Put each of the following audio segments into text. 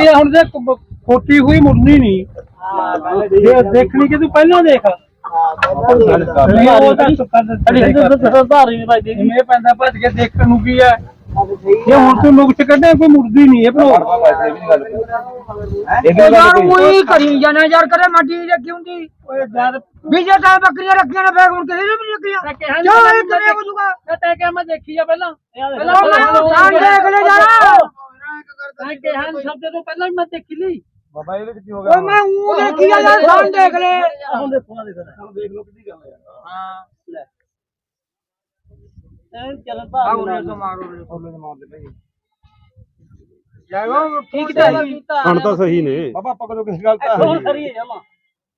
ਮੁੜਦੀ ਆ ਹੁਣ ਜੇ ਕ- ਖੋਤੀ ਹੋਈ ਮੁੜਨੀ ਨਹੀਂ। ਜੇ ਦੇਖਣੀ ਕਿ ਤੂੰ ਪਹਿਲਾਂ ਦੇਖ। ਨਹੀਂ, ਉਹ ਤਾਂ ਅੜੀ ਹਿੰਦੂ ਤੋਂ ਸਰਦਾਰ ਨਹੀਂ ਭਾਈ ਦੇਗੀ ਜਿਵੇਂ ਪੈਂਦਾ ਭੱਜ ਕੇ ਦੇਖਣ ਨੂੰ ਕੀ ਹੈ। ਜੇ ਹੁਣ ਤੂੰ ਨੁਕਸ ਕੱਢੇ ਕੋਈ ਮੁੜਦੀ ਨਹੀਂ ਇਹ ਭਲੋ ਯਾਰ ਉਹੀ ਕਰੀ ਜਾਣਾ ਯਾਰ ਕਰੇ ਮੱਡੀ ਰੱਖੀ ਹੁੰਦੀ ਵੀ ਜੇ ਤਾਂ ਬੱਕਰੀਆਂ ਰੱਖੀਆਂ ਨੇ ਫੇਰ ਹੁਣ ਕਿਸੇ ਨੇ ਵੀ ਨਹੀਂ ਰੱਖੀਆਂ। ਜੋ ਇਹ ਤੇਰੇ ਬੁਝੂਗਾ ਤੇ ਕਿ ਮੈਂ ਦੇਖੀ ਆ ਪਹਿਲਾਂ। ਪਹਿਲਾਂ ਮੈਂ ਸਾਂ ਦੇਖ ਲੈ ਜਾਣਾ ਮੈਂ ਕਿਹਾ ਨੀ ਸ਼ਬਦ ਤੋਂ ਪਹਿਲਾਂ ਹੀ ਮੈਂ ਦੇਖੀ ਲਈ। ਬਾਬਾ ਇਹਦੇ ਵਿੱਚ ਕੀ ਹੋ ਓਏ ਮੈਂ ਉਹ ਦੇਖੀ ਆ ਯਾਰ ਸਾਂ ਦੇਖ ਲੈ। ਹੁਣ ਦੇਖੋ ਨਾ ਦੇਖੋ। ਹੁਣ ਦੇਖ ਲਓ ਕਿੱਡੀ ਗੱਲ ਹੈ ਹਾਂ। ਲੈ। ਇਹ ਚੱਲ ਭਾਗ ਨਾਲ। ਮਾਰੋ ਫੋਲੇ ਮਾਰ ਦੇ ਭਾਈ ਜਾਓ ਠੀਕ ਤਾਂ ਹੈ। ਹੁਣ ਤਾਂ ਸਹੀ ਨੇ। ਬਾਬਾ ਆਪਾਂ ਕਦੋਂ ਕਿਸੇ ਗੱਲ ਤਾਂ ਹੁਣ ਕਰੀਏ ਜਮਾ।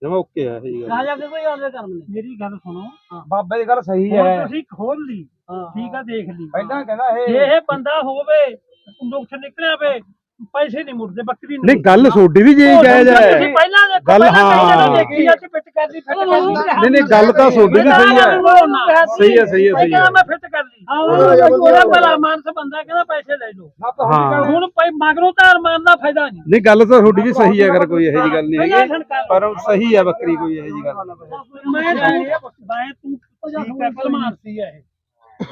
ਜਮਾ ਓਕੇ ਆ ਇਹ ਗੱਲ। ਕਹਾ ਜਾ ਕੇ ਕੋਈ ਆਰਡਰ ਕਰਨ ਨੇ ਮੇਰੀ ਗੱਲ ਸੁਣੋ। ਬਾਬੇ ਦੀ ਗੱਲ ਸਹੀ ਹੈ। ਤੁਸੀਂ ਖੋਲ ਲਈ। ਠੀਕ ਆ ਦੇਖ ਲਈ। ਪਹਿਲਾਂ ਕਹਿੰਦਾ ਇਹ ਇਹ ਬੰਦਾ ਹੋਵੇ ਨੁਕਸ ਨਿਕਲਿਆ ਵੇ ਪੈਸੇ ਨਹੀਂ ਮੁੜਦੇ ਬੱਕਰੀ ਨਹੀਂ ਗੱਲ ਤੁਹਾਡੀ ਵੀ ਜੇ ਜਾਇਜ਼ ਹੈ ਤੁਸੀਂ ਪਹਿਲਾਂ ਦੇਖੋ ਗੱਲ ਪਹਿਲਾਂ ਹਾਂ। ਪਹਿਲਾਂ ਦੇਖੀ ਆ ਕਿ ਫਿੱਟ ਕਰਦੀ ਫਿੱਟ ਕਰਦੀ ਨਹੀਂ ਨਹੀਂ ਗੱਲ ਤਾਂ ਤੁਹਾਡੀ ਵੀ ਸਹੀ ਹੈ ਸਹੀ ਹੈ ਸਹੀ ਹੈ ਸਹੀ ਹੈ ਮੈਂ ਫਿੱਟ ਕਰ ਲਈ ਉਹਦਾ ਭਲਾ ਮਾਨਸ ਬੰਦਾ ਕਹਿੰਦਾ ਪੈਸੇ ਲੈ ਲਓ ਹਾਂ ਹੁਣ ਭਾਈ ਮਗਰੋਂ ਧਾਰ ਮਾਰਨ ਦਾ ਫਾਇਦਾ ਨਹੀਂ ਨਹੀਂ ਗੱਲ ਤਾਂ ਤੁਹਾਡੀ ਵੀ ਸਹੀ ਹੈ ਅਗਰ ਕੋਈ ਇਹੋ ਜੀ ਗੱਲ ਨਹੀਂ ਪਹਿਲਾਂ ਹੈਗੀ ਪਰ ਸਹੀ ਹੈ ਬੱਕਰੀ ਕੋਈ ਇਹੋ ਜੀ ਗੱਲ ਮੈਂ ਮੈਂ ਤੂੰ ਠੀਕ ਹੈ ਭਲਮਾਨ ਸੀ ਇਹ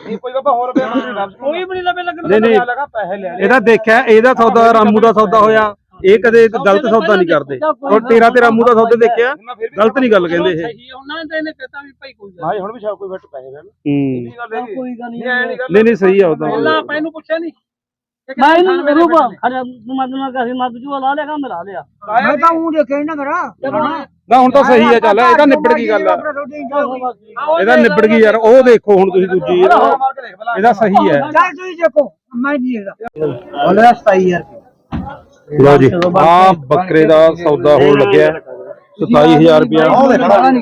ਇਹ ਕੋਈ ਬਾਬਾ ਹੋਰ ਬੇ ਨਹੀਂ ਕੋਈ ਵੀ ਨਹੀਂ ਲਵੇ ਲੱਗਣ ਨਹੀਂ ਨਹੀਂ। ਲਗਾ ਪੈਸੇ ਲੈ ਇਹਦਾ ਦੇਖਿਆ ਇਹਦਾ ਸੌਦਾ ਰਾਮੂ ਦਾ ਸੌਦਾ ਹੋਇਆ। ਇਹ ਕਦੇ ਗਲਤ ਸੌਦਾ ਨਹੀਂ ਕਰਦੇ। ਔਰ ਤੇਰਾ ਤੇ ਰਾਮੂ ਦਾ ਸੌਦਾ ਦੇਖਿਆ। ਗਲਤ ਨਹੀਂ ਗੱਲ ਕਹਿੰਦੇ ਇਹ। ਸਹੀ ਉਹਨਾਂ ਨੇ ਇਹਨੇ ਕਹਤਾ ਵੀ ਭਾਈ ਕੋਈ ਗੱਲ ਭਾਈ ਹੁਣ ਵੀ ਸ਼ਾਇਦ ਕੋਈ ਫਿੱਟ ਪੈਸੇ ਲੈਣ। ਹੂੰ। ਇਹ ਗੱਲ ਹੈਗੀ। ਕੋਈ ਗੱਲ ਨਹੀਂ ਨੀ ਨਹੀਂ ਨਹੀਂ ਸਹੀ ਆ ਉਹਦਾ ਪਹਿਲਾਂ ਆਪਾਂ ਇਹਨੂੰ ਪੁੱਛਿਆ ਨਹੀਂ। ਮੈਂ ਇਹਨੂੰ ਰੂਪ ਖੜਾ ਮਦ ਨਾ ਕਹੀ ਮਦ ਜੂ ਲਾ ਲਿਆ ਕੰਮ ਲਾ ਲਿਆ। ਮੈਂ ਤਾਂ ਉਹ ਦੇਖਿਆ ਨਾ ਕਰਾ। ਨਾ ਹੁਣ ਤਾਂ ਸਹੀ ਹੈ ਚੱਲ ਇਹਦਾ ਨਿਬੜ ਗਈ ਗੱਲ ਇਹਦਾ ਨਿਬੜ ਗਈ ਯਾਰ ਉਹ ਦੇਖੋ ਹੁਣ ਤੁਸੀਂ ਦੂਜੀ ਇਹਦਾ ਮਾਰ ਇਹਦਾ ਸਹੀ ਹੈ। ਚੱਲ ਤੁਸੀਂ ਦੇਖੋ ਮੈਂ ਨਹੀਂ ਦੇਖਦਾ ਬੋਲੇ 27000 ਲਓ ਜੀ ਆ ਬੱਕਰੇ ਦਾ ਸੌਦਾ ਹੋਣ ਲੱਗਿਆ। 27000 ਰੁਪਇਆ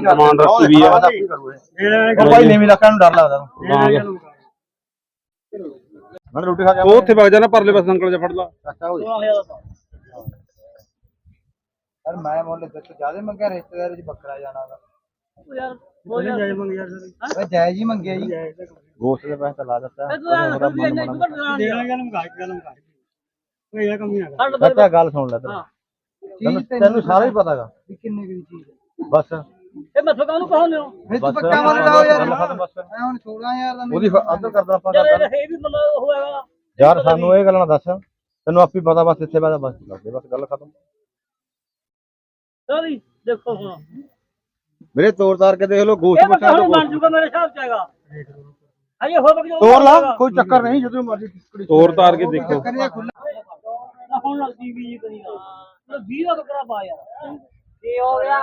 ਡਿਮਾਂਡ ਰੱਖੀ ਵੀ ਆ। ਭਾਈ ਨੇਵੀਂ ਲੱਖਾਂ ਨੂੰ ਡਰ ਲੱਗਦਾ। ਮੈਂ ਰੋਟੀ ਖਾ ਉਹ ਉੱਥੇ ਵਗ ਜਾਣਾ ਪਰਲੇ ਪਾਸੇ ਅੰਕਲ ਜਿਹਾ ਫੜ ਲਾ। ਯਾਰ ਮੈਂ ਮੁੱਲ ਦਿੱਤ ਜ਼ਿਆਦਾ ਮੰਗਿਆ ਰਿਸ਼ਤੇਦਾਰ ਚ ਬੱਕਰਾ ਜਾਣਾਗਾ ਯਾਰ ਉਹ ਯਾਰ। ਓਏ ਜਾਇਜ਼ ਹੀ ਮੰਗਿਆ ਜੀ। ਗੋਸ਼ਤ ਦੇ ਪੈਸੇ ਲਾ ਦਿੱਤਾ। ਬੱਚਾ ਗੱਲ ਸੁਣ ਲੈ ਤੈਨੂੰ ਤੈਨੂੰ ਸਾਰਾ ਹੀ ਪਤਾਗਾ ਕਿੰਨੇ ਦੀ ਚੀਜ਼ ਬਸ। ਇਹ ਮੈਂ ਤੁਹਾਨੂੰ ਕਹਾਂ ਲਿਓ ਵਿੱਚ ਪੱਕਾ ਮੁੱਲ ਲਾਓ ਯਾਰ। ਮੈਂ ਹੁਣ 16000 ਦਾ ਉਹਦੀ ਅੱਧ ਕਰਦਾ ਆਪਾਂ ਯਾਰ ਇਹ ਇਹ ਵੀ ਮਤਲਬ ਹੋਏਗਾ ਯਾਰ ਸਾਨੂੰ ਇਹ ਗੱਲ ਨਾ ਦੱਸ। ਤੈਨੂੰ ਆਪੀ ਪਤਾ ਬਸ ਇੱਥੇ ਬਾਅਦ ਬਸ। ਕਰਦੇ ਬਸ ਗੱਲ ਖਤਮ। ਸਾਰੀ ਦੇਖੋ ਹੁਣ। ਮੇਰੇ ਤੋਰ ਤਾਰ ਕੇ ਦੇਖ ਲਓ ਗੋਸ਼ਤ ਬੱਕਰਾ ਹੁਣ ਬਣ ਜੂਗਾ ਮੇਰੇ ਹਿਸਾਬ ਚ ਹੈਗਾ। ਅਜੇ ਹੋ ਬੱਕਰੀ ਤੋਰ ਲਾ। ਕੋਈ ਚੱਕਰ ਨਹੀਂ ਜਦੋਂ ਮਰਜ਼ੀ ਤੋਰ ਤਾਰ ਕੇ ਦੇਖੋ। ਹੁਣ ਲੱਗਦੀ ਵੀ ਕਰੀ ਨਾ 20 ਦਾ ਬੱਕਰਾ ਪਾ ਯਾਰ। ਇਹ ਹੋ ਗਿਆ।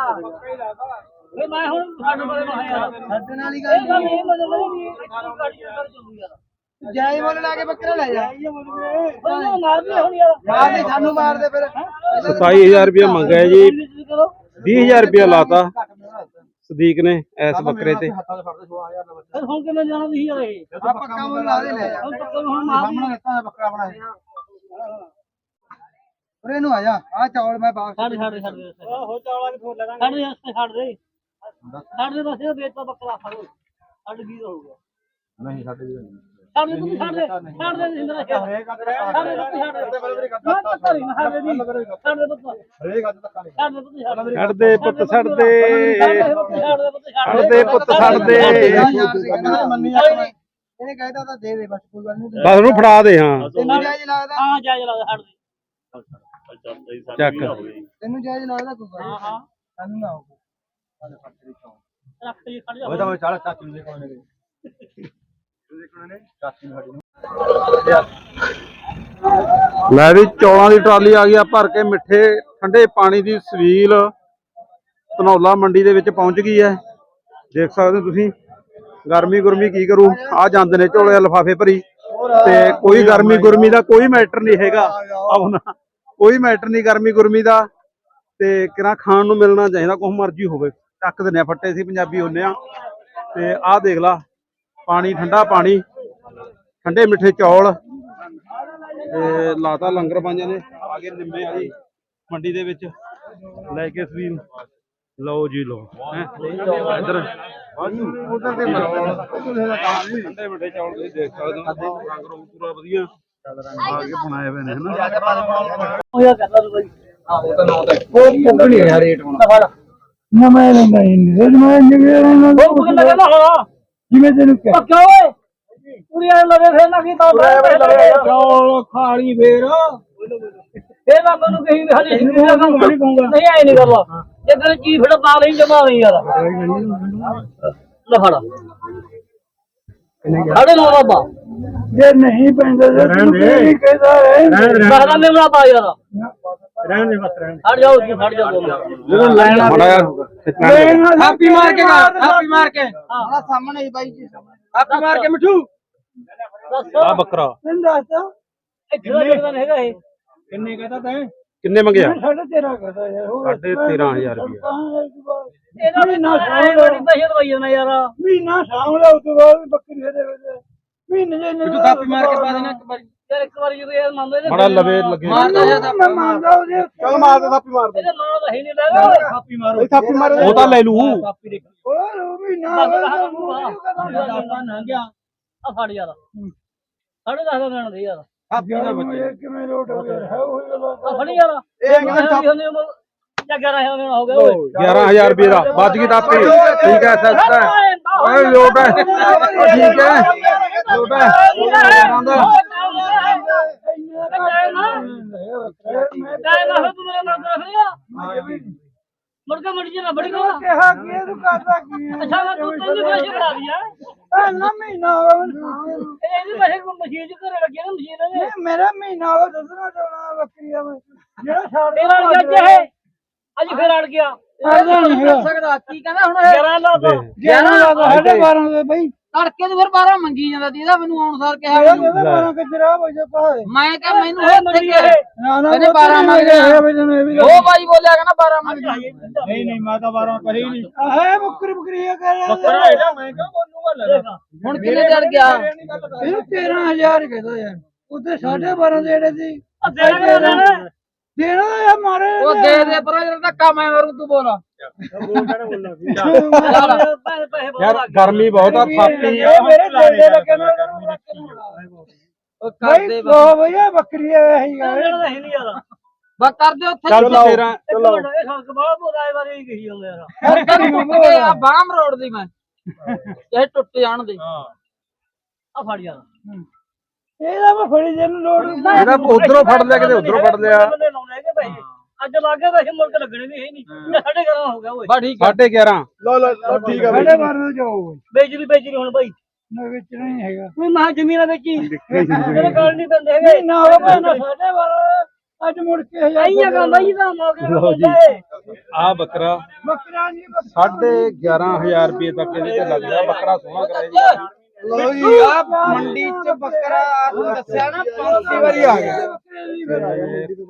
ਫੇ ਮੈਂ ਹੁਣ ਸਾਡੇ ਬਾਰੇ ਮੈਂ ਯਾਰ ਸਾਡੇ ਨਾਲ ਹੀ ਇਹ ਗੱਲ ਇਹ ਮਤਲਬ ਨਹੀਂ ਵੀ ਗਾੜੀ ਕਰ ਚੱਲੂ ਯਾਰ। ਜਾਈ ਮੁੱਲ ਲਾ ਕੇ ਬੱਕਰਾ ਲੈ ਜਾ। ਉਹ ਮਾਰਦੇ ਹੁਣ ਯਾਰ। ਮਾਰ ਦੇ ਸਾਨੂੰ ਮਾਰ ਦੇ ਫਿਰ। 27000 ਰੁਪਇਆ ਮੰਗਿਆ ਜੀ। ਕਰੋ। 20000 ਰੁਪਇਆ ਲਾਤਾ। ਸਦੀਕ ਨੇ ਐਸ ਬੱਕਰੇ ਤੇ। ਹੱਥਾਂ 'ਚ ਫੜਦੇ 16000 ਦਾ ਫਿਰ ਹੁਣ ਕਿਵੇਂ ਜਾਣਾ ਤੁਸੀਂ ਯਾਰ ਇਹ? ਪੱਕਾ ਮੁੱਲ ਲਾ ਦੇ ਲੈ ਜਾ। ਹੁਣ ਪੱਕਾ ਹੁਣ ਮਾਰ ਸਾਹਮਣੇ ਦਿੱਤਾ ਬੱਕਰਾ ਬਣਾਇਆ ਉਰੇ ਨੂੰ ਆ ਜਾ। ਆ ਚੌਲ ਮੈਂ ਬਾਕਸ ਸਾਡੇ ਸਾਡੇ ਸਾਡੇ ਹੋ ਚਾਵਲਾ ਕਿ ਫੋਨ ਲਗਾਂਗੇ। ਸਾਡੇ ਵਾਸਤੇ ਛੱਡ ਦੇ ਛੱਡ ਦੇ ਬਸ ਇਹ ਵੇਚਦਾ ਬੱਕਰਾ ਫੜੋ ਛੱਡ ਕੀ ਹੋ ਗਿਆ ਨਹੀਂ ਸਾਡੇ ਵੀ ਛੱਡ ਦੇ ਤੂੰ ਛੱਡ ਦੇ ਛੱਡ ਦੇ ਜਿੰਦਰਾ ਛੱਡ ਦੇ ਛੱਡ ਦੇ ਛੱਡ ਦੇ ਮੈਂ ਤਾਂ ਕਰੀ ਨਾ ਛੱਡ ਦੇ ਛੱਡ ਦੇ ਪੁੱਤ ਹਰੇਕ ਅੱਜ ਤੱਕ ਛੱਡ ਦੇ ਪੁੱਤ ਛੱਡ ਦੇ ਛੱਡ ਦੇ ਪੁੱਤ ਛੱਡ ਦੇ ਛੱਡ ਦੇ ਪੁੱਤ ਛੱਡ ਛੱਡ ਦੇ ਪੁੱਤ ਛੱਡ ਦੇ ਮੰਨੀ ਜਾਣੀ ਇਹਨੇ ਕਹਿਤਾ ਤਾਂ ਦੇ ਦੇ ਬਸ ਕੋਈ ਗੱਲ ਨਹੀਂ ਬਸ ਉਹਨੂੰ ਫੜਾ ਦੇ ਹਾਂ ਤੈਨੂੰ ਜਾਇਜ਼ ਲੱਗਦਾ ਹਾਂ ਜਾ ਜਾ ਛੱਡ ਦੇ ਚੱਕ ਤੈਨੂੰ ਜਾਇਜ਼ ਲੱਗਦਾ ਕੋਈ ਗੱਲ ਹਾਂ ਹਾਂ ਸਾਨੂੰ ਨਾ ਹੋਊ ਰੱਖ ਖੜ ਜਾ ਉਹ ਤਾਂ ਮੈਂ ਚਾਚੀ ਦੇ ਕੋਲ ਨੇ ਚਾਚੀ ਨੂੰ ਸਾਡੀ ਨੂੰ ਲੈ ਵੀ ਚੌਲਾਂ ਦੀ ਟਰਾਲੀ ਆ ਗਈ ਆ, ਭਰ ਕੇ ਮਿੱਠੇ, ਠੰਡੇ ਪਾਣੀ ਦੀ ਸਵੀਲ ਧਨੌਲਾ ਮੰਡੀ ਦੇ ਵਿੱਚ ਪਹੁੰਚ ਗਈ ਹੈ। ਦੇਖ ਸਕਦੇ ਹੋ ਤੁਸੀਂ, ਗਰਮੀ ਗੁਰਮੀ ਕੀ ਕਰੂ? ਆ ਜਾਂਦੇ ਨੇ ਝੋਲੇ ਲਫਾਫੇ ਭਰੀ। ਤੇ ਕੋਈ ਗਰਮੀ ਗੁਰਮੀ ਦਾ ਕੋਈ ਮੈਟਰ ਨਹੀਂ ਹੈਗਾ। ਆਉਣਾ ਕੋਈ ਮੈਟਰ ਨਹੀਂ ਗਰਮੀ ਗੁਰਮੀ ਦਾ। ਤੇ ਕਿਰਾ ਖਾਣ ਨੂੰ ਮਿਲਣਾ ਚਾਹੀਦਾ, ਕੁਛ ਮਰਜ਼ੀ ਹੋਵੇ। ਚੱਕ ਦਿੰਦੇ ਆ, ਫੱਟੇ ਸੀ ਪੰਜਾਬੀ ਹੁੰਨੇ ਆ। ਤੇ ਆਹ ਦੇਖ ਲਾ, ਪਾਣੀ, ਠੰਡਾ ਪਾਣੀ, ਠੰਡੇ ਮਿੱਠੇ ਚੌਲ। ਤੇ ਲਾਤਾ ਲੰਗਰ ਬਾਈਆਂ ਨੇ, ਆ ਗਏ ਨਿੰਮੇ ਵਾਲੀ ਮੰਡੀ ਦੇ ਵਿੱਚ। ਲੈ ਕੇ ਸਵੀਲ ਲਓ ਜੀ ਲਓ, ਹੈ। ਉਧਰ ਦੇ ਠੰਡੇ ਮਿੱਠੇ ਚੌਲ ਤੁਸੀਂ ਦੇਖ ਸਕਦੇ ਹੋ। ਰੰਗ ਰੋਗ ਪੂਰਾ ਵਧੀਆ। ਆਗੇ ਬਣਾਏ ਹੋਏ ਨੇ ਹਨਾ ਹੋਇਆ ਕਰਦਾ ਤੂੰ ਬਾਈ ਨਾ ਮੈਂ ਲੈਂਦਾ ਨਹੀਂ ਮੈਂ ਜਿਵੇਂ ਉਹ ਕਿੰਨਾ ਕਹਿੰਦਾ ਹੋਣਾ? ਜਿਵੇਂ ਤੈਨੂੰ ਕਿਹਾ। ਪੱਕਾ ਓਏ? ਪੂਰੀ ਐ ਲਵੇ ਫੇਰ ਨਾ ਕੀ ਤਾਂ ਚੌਲ ਖਾਲੀ ਫੇਰ। ਫੇਰ ਨਾ ਮੈਨੂੰ ਕਹੀ ਵੀ ਹਲੇ ਨਹੀਂ ਕਹੂੰਗਾ ਨਹੀਂ ਐ ਨਹੀਂ ਕਰਦਾ ਜੇ ਤੇਰੇ ਚੀਜ਼ ਫੜ ਪਾ ਲਈ ਜਮਾ ਨਹੀਂ ਯਾਰ। ਲੈ ਫੜ। ਸਾਡੇ ਨੋ ਬਾਬਾ। ਜੇ ਨਹੀਂ ਪੈਂਦਾ ਤੇ ਤੂੰ ਕੀ ਕਹਦਾ ਹੈ ਬਹਲਾ ਮੇਰਾ ਪਾ ਯਾਰ। ਰਹਿਣ ਦੇ ਬਸ ਰਹਿਣ ਹਟ ਜਾਓ ਜੀ ਹਟ ਜਾਓ ਦੋ ਮਿੰਟ। ਬੜਾ ਯਾਰ ਹਾਪੀ ਮਾਰ ਕੇ ਹਾਪੀ ਮਾਰ ਕੇ। ਹਾਂ। ਸਾਹਮਣੇ ਹੀ ਬਾਈ ਜੀ। ਹਾਪੀ ਮਾਰ ਕੇ ਮਿੱਠੂ। ਦੱਸ। ਆ ਬੱਕਰਾ। ਤੈਨੂੰ ਦੱਸਦਾ। ਇੱਥੇ ਦਾ ਕਿਹਦਾ ਨਹੀਂ ਹੈਗਾ ਇਹ। ਕਿੰਨੇ ਕਹਤਾ ਤੈਂ? ਕਿੰਨੇ ਮੰਗਿਆ? ਸਾਢੇ ਤੇਰਾ ਕਹਦਾ ਯਾਰ ਹੋਰ ਸਾਢੇ 13000 ਰੁਪਇਆ। ਇਹਦਾ ਵੀ ਨਾ ਸਾਹਮਣੇ ਬੜੀ ਪੈਸੇ ਦਵਾਈ ਜਾਂਦਾ ਯਾਰ। ਮਹੀਨਾ ਸਾਹਮਣੇ ਉਸ ਤੋਂ ਬਾਅਦ ਬੱਕਰੀ ਦੇ ਵਿੱਚ। ਮਹੀਨੇ ਜੇ ਤੂੰ ਥਾਪੀ ਮਾਰ ਕੇ ਪਾ ਦੇਣਾ ਇੱਕ ਵਾਰੀ। ਯਾਰ ਇੱਕ ਵਾਰੀ ਜਦੋਂ ਇਹ ਮੰਨਦੇ ਨੇ ਬੜਾ ਲਵੇ ਲੱਗੇ। ਮੈਂ ਮੰਨਦਾ ਉਹਦੇ ਚੱਲ ਮਾਰ ਦੇ ਥਾਪੀ ਮਾਰ ਇਹਦਾ ਨਾਂ ਤਾਂ ਹੈ ਨਹੀਂ ਲੈਗਾ ਥਾਪੀ ਮਾਰੋ। ਥਾਪੀ ਮਾਰੋ। ਉਹ ਤਾਂ ਲੈ ਲੂ ਥਾਪੀ ਦੇਖ। ਹੋਰ ਉਹ ਮਹੀਨਾ ਨਾ ਗਿਆ। ਆ ਫੜ ਯਾਰ। ਸਾਢੇ ਦਸ ਦਾ ਗਣ ਦੇ ਯਾਰ। ਥਾਪੀ ਦਾ ਬੱਚੇ। ਕਿਵੇਂ ਲੋਟ ਹੋ ਗਿਆ? ਹੈ ਉਹ ਗੱਲ ਆ। ਫੜ ਯਾਰ। ਇਹ ਕਿਹਦਾ ਥਾਪ ਜਾਂ 11000 ਦਾ ਹੋ ਗਿਆ ਓਏ। 11000 ਰੁਪਏ ਦਾ। ਵੱਜ ਗਈ ਤਾਪੀ ਠੀਕ ਹੈ ਸਸਤਾ ਹੈ ਓਏ ਲੋਟ ਹੈ। ਉਹ ਠੀਕ ਹੈ। ਲੋਟ ਹੈ। ਮੁਰਗਾ ਮੜੀ ਜੀ ਨਾ ਬੜੀ ਕੋ ਕਿਹਾ ਕੀ ਤੂੰ ਕਰਦਾ ਕੀ ਹੈ ਅੱਛਾ ਮੈਂ ਤੂੰ ਤੈਨੂੰ ਪੈਸੇ ਬਣਾ ਦਿਆ ਇਹ ਨਾ ਮਹੀਨਾ ਹੋ ਗਿਆ ਮੈਨੂੰ। ਇਹ ਇਹਦੇ ਪੈਸੇ ਕੋ ਮਸ਼ੀਨ ਚ ਘਰੇ ਲੱਗੇ ਨਾ ਮਸ਼ੀਨ ਦੇ ਇਹ ਮੇਰਾ ਮਹੀਨਾ ਹੋ ਗਿਆ ਦੱਸਣਾ ਚਾਹਣਾ ਬੱਕਰੀ ਦਾ ਮੈਂ। ਜਿਹੜਾ ਛੱਡ ਤੇਰਾ ਅੜ ਗਿਆ ਚਾਹੇ ਅੱਜ ਫੇਰ ਅੜ ਗਿਆ। ਅੜਦਾ ਨਹੀਂ ਹੈਗਾ ਸਕਦਾ। ਕੀ ਕਹਿੰਦਾ ਹੁਣ 11 ਲਾ ਦੋ। 11 ਦਾ ਸਾਢੇ 12 ਦੇ ਬਈ। ਤੜਕੇ ਤੇ ਫਿਰ 12 ਮੰਗੀ ਜਾਂਦਾ ਦੀ ਇਹਦਾ ਮੈਨੂੰ ਆਉਣਸਾਰ ਕਿਹਾ ਇਹ ਮੈਨੂੰ। ਕਹਿੰਦਾ 12 ਕਿਜਰਾ ਵਜੇ ਪਾਏ ਮੈਂ ਕਿਹਾ ਮੈਨੂੰ ਮੰਡੀ ਕਿ ਇਹ। ਨਾ ਨਾ ਕਹਿੰਦੇ 12 ਮੰਗ ਰਿਹਾ। ਹੈ ਵਜੇ ਨੇ ਇਹ ਵੀ ਉਹ ਬਾਈ ਬੋਲਿਆ ਕਹਿੰਦਾ 12 ਮੰਗੀ ਨਹੀਂ ਨਹੀਂ ਮੈਂ ਤਾਂ 12 ਕਹੀ ਨਹੀਂ। ਹੈ ਬੱਕਰੀ ਬੱਕਰੀ ਇਹ ਕਰ ਬੱਕਰਾ ਇਹਦਾ ਮੈਂ ਕਿਉਂ ਬੋਲੂਗਾ ਲੈ ਹੁਣ ਕਿੰਨੇ ਚੜ ਗਿਆ? ਇਹ 13000 ਕਹਿੰਦਾ ਯਾਰ। ਉੱਤੇ 12.5 ਦੇ ਜਿਹੜੇ ਸੀ। ਦੇਣਾ ਦੇਣਾ ਦੇਣਾ ਯਾਰ ਮਾਰੇ ਉਹ ਦੇ ਦੇ ਪਰ ਜਿਹੜਾ ਧੱਕਾ ਮੈਂ ਮਾਰੂ ਤੂੰ ਬੋਲ। ਪੈਸੇ ਪੈਸੇ ਬਹੁਤ ਯਾਰ ਲੱਗ ਗਰਮੀ ਬਹੁਤ ਆ ਥਾਪੀ ਇਹ ਮੇਰੇ ਦਿਲ ਦੇ ਲੱਗੇ ਨਾ ਉਹ ਭਾਈ ਕਰਦੇ ਲੋ ਭਈਆ ਬੱਕਰੀ ਇਹੀ ਗਏ ਗੱਲ ਦੇਣਾ ਨਹੀਂ ਯਾਰ ਬਸ ਕਰਦੇ ਉੱਥੇ। ਚੱਲ 13 ਇੱਕ ਮਿੰਟ ਇਹ ਸੜਕ ਬਾਹਰ ਬੋਲਾਏ ਹੀ ਕਹੀ ਜਾਂਦੇ ਯਾਰ ਟੁੱਟ ਗਏ ਆ ਬਾਮ ਰੋਡ ਦੀ ਮੈਂ। ਇਹ ਟੁੱਟ ਜਾਣ ਦੇ। ਆ ਫੜ ਯਾਰ। ਇਹਦਾ ਮੈਂ ਫੜੀ ਜੇ ਨੂੰ ਲੋੜ ਇਹਦਾ ਉਧਰੋਂ ਫੜ ਲਿਆ ਕਿਤੇ ਉਧਰੋਂ ਫੜ ਲਿਆ। ਬੰਦੇ ਲਾਉਣੇ ਹੈਗੇ ਪੈਸੇ ਅੱਜ ਲੱਗੇ ਪੈਸੇ ਮੁੜ ਕੇ ਲੱਗਣੇ ਵੀ ਹੈ ਨਹੀਂ। ਇਹ ਸਾਡੇ ਘਰਾਂ ਹੋ ਗਿਆ ਓਏ। ਬਸ ਠੀਕ ਆ। ਸਾਢੇ 11 ਲੋ ਲੋ ਠੀਕ ਆ ਸਾਡੇ ਬਾਰ ਨੂੰ ਜਾਓ ਬੇਚਰੀ ਬੇਚਰੀ ਹੁਣ ਬਾਈ। ਨਾ ਵਿੱਚ ਨਹੀਂ ਹੈਗਾ। ਤੂੰ ਮਹਾ ਜ਼ਮੀਨਾਂ ਵੇਚੀ ਤੇਰੇ ਕੋਲ ਨਹੀਂ ਦਿੰਦੇ ਹੈਗੇ। ਨਾ ਹੋ ਪੈਣਾ ਸਾਡੇ ਬਾਰ। ਅੱਜ ਮੁੜ ਕੇ ਹਜ਼ਾਰ ਆਈਆਂ ਕੰਮ ਬਾਈ ਦਾ ਮੌਕੇ ਨੂੰ ਬੰਦੇ ਆ ਬੱਕਰਾ। ਬੱਕਰਾ ਨਹੀਂ ਸਾਢੇ 11000 ਰੁਪਏ ਤੱਕ ਇਹਦੇ ਤੇ ਲੱਗਦਾ ਬੱਕਰਾ ਸੋਹਣਾ ਕਰਾਇਆ ਜੀ। ਲੋ ਜੀ ਆ ਮੰਡੀ ਚ ਬੱਕਰਾ ਦੱਸਿਆ ਨਾ ਪੰਜੀ ਵਾਰੀ ਆ ਗਿਆ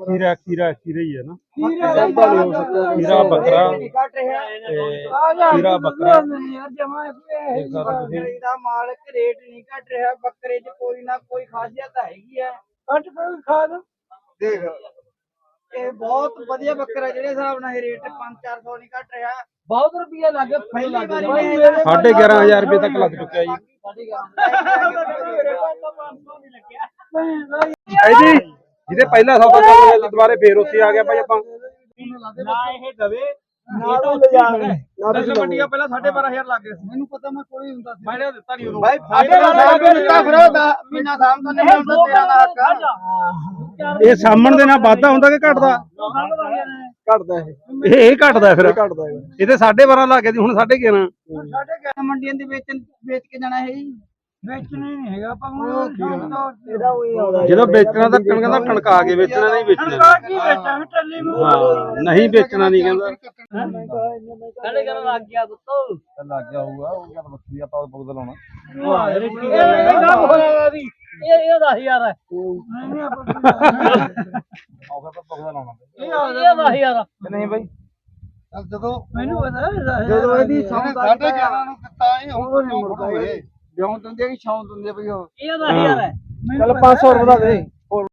ਖੀਰਾ ਖੀਰਾ ਖੀਰਾ ਹੀ ਹੈ ਨਾ ਖੀਰਾ ਬੱਕਰਾ ਤੇ ਆ ਖੀਰਾ ਬੱਕਰਾ ਯਾਰ ਜਮਾ ਸਕਦੇ ਤੁਸੀਂ ਦਾ ਮਾਲਕ ਰੇਟ ਨਹੀਂ ਘਟ ਰਿਹਾ ਬੱਕਰੇ 'ਚ ਕੋਈ ਨਾ ਕੋਈ ਖਾਸੀਅਤ ਹੈਗੀ ਹੈ ਘਟ ਕੋਈ ਖਾਦ ਦੇਖ ਇਹ ਬਹੁਤ ਵਧੀਆ ਬੱਕਰਾ ਜਿਹੜੇ ਹਿਸਾਬ ਨਾਲ ਇਹ ਰੇਟ 5-400 ਨਹੀਂ ਘਟ ਰਿਹਾ। ਬਹੁਤ ਰੁਪਏ ਲੱਗੇ ਫੇਲ ਲੱਗ ਵਾਰੀ ਗਏ ਮੈਂ ਸਾਢੇ 11000 ਰੁਪਏ ਤੱਕ ਲੱਗ ਚੁੱਕਿਆ ਜੀ। ਇਹਦੀ ਜਿਹਦੇ ਪਹਿਲਾ ਸੌਦਾ ਚੱਲ ਰਿਹਾ ਸੀ ਦੁਬਾਰੇ ਫੇਰ ਉੱਥੇ ਆ ਗਿਆ ਭਾਈ ਆਪਾਂ। ਨਾ ਇਹ ਦਵੇ ਨਾ ਤੂੰ ਤੁਸੀਂ ਮੰਡੀਆਂ ਪਹਿਲਾਂ 12500 ਲੱਗ ਗਏ ਮੈਨੂੰ ਪਤਾ ਮੈਂ ਕੋਈ ਹੁੰਦਾ ਸੀ। ਮੈਂ ਦਿੱਤਾ ਨਹੀਂ ਉਦੋਂ। ਭਾਈ ਸਾਡੇ ਨਾਲ ਦਿੱਤਾ ਫਿਰ ਉਹਦਾ ਮਹੀਨਾ ਸਾਮ ਤੋਂ ਨਹੀਂ ਹੁੰਦਾ ਤੇਰਾ ਦਾ ਹੱਕ ਇਹ ਸਾਹਮਣ ਦੇ ਨਾਲ ਵਾਧਾ ਹੁੰਦਾ ਕਿ ਘਟਦਾ? ਘਟਦਾ ਇਹ। ਇਹ ਘਟਦਾ ਫਿਰ। ਘਟਦਾ ਇਹ। ਇਹਦੇ 12.5 ਲੱਗ ਹੁਣ 11.5 ਸਾਡੇ ਘਰ ਮੰਡੀਆਂ ਦੇ ਵੇਚਣ ਵੇਚ ਕੇ ਜਾਣਾ ਹੈ ਜੀ। ਵੇਚਣਾ ਨਹੀਂ ਹੈਗਾ ਆਪਾਂ ਜਦੋਂ ਵੇਚਣਾ ਤਾਂ ਕਣ ਕਹਿੰਦਾ ਕਣਕਾ ਕੇ ਵੇਚਣਾ ਨਹੀਂ ਵੇਚਣਾ। ਕੀ ਵੇਚਾਂ ਟੱਲੀ ਮੂੰਹ ਹਾਂ ਨਹੀਂ ਵੇਚਣਾ ਨਹੀਂ ਕਹਿੰਦਾ। ਸਾਡੇ ਘਰਾਂ ਲੱਗ ਗਿਆ ਪੁੱਤੋ। ਲੱਗ ਗਿਆ ਹੋਊਗਾ ਉਹ ਗੱਲ ਬੱਕਰੀ ਆਪਾਂ ਬਗਦ ਲਾਉਣਾ। ਇਹ ਹੋਇਆ 10000 ਹੈ ਨਹੀਂ ਆਪਾਂ ਆਉਗਾ ਤਾਂ ਬਗਦ ਲਾਉਣਾ ਇਹ 10000 ਨਹੀਂ ਬਾਈ। ਜਦੋਂ ਮੈਨੂੰ ਪਤਾ ਜਦੋਂ ਇਹਦੀ ਸਾਡੇ ਗਿਆਰਾਂ ਨੂੰ ਦਿੱਤਾ ਇਹ ਹੁਣ ਨਹੀਂ ਮੁੜਦਾ ਇਹ। ਜਿਉਂ ਦਿੰਦੇ ਕਿ ਛਾਉਂ ਦਿੰਦੇ ਬਈ ਉਹ। ਇਹ 10000 ਹੈ। ਚੱਲ 500 ਵਧਾ ਦੇ